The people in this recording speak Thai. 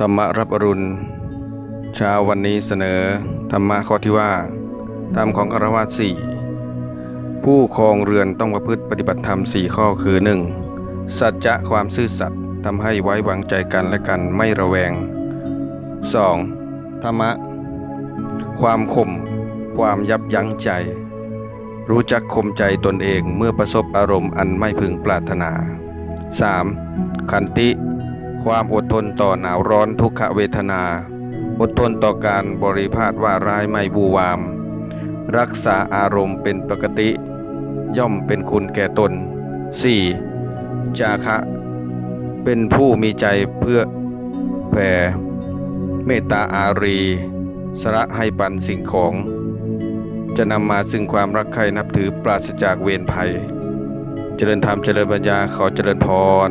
ธรรมรับอรุณเช้าวันนี้เสนอ ธรรมะข้อที่ว่าธรรมของคารวะสี่ผู้ครองเรือนต้องประพฤติปฏิบัติธรรมสี่ข้อคือ 1. สัจจะความซื่อสัตย์ทำให้ไว้วางใจกันและกันไม่ระแวง 2. ธรรมะ ความข่มความยับยั้งใจ รู้จักข่มใจตนเองเมื่อประสบอารมณ์อันไม่พึงปรารถนา 3. ขันติ ความอดทนต่อหนาวร้อนทุกขเวทนา อดทนต่อการบริพาทว่าร้ายไม่บูวาม รักษาอารมณ์เป็นปกติ ย่อมเป็นคุณแก่ตน 4. จาคะ เป็นผู้มีใจเพื่อแผ่เมตตาอารี สระให้ปันสิ่งของ จะนำมาซึ่งความรักใคร่นับถือปราศจากเวรภัย เจริญธรรมเจริญปัญญาขอเจริญพร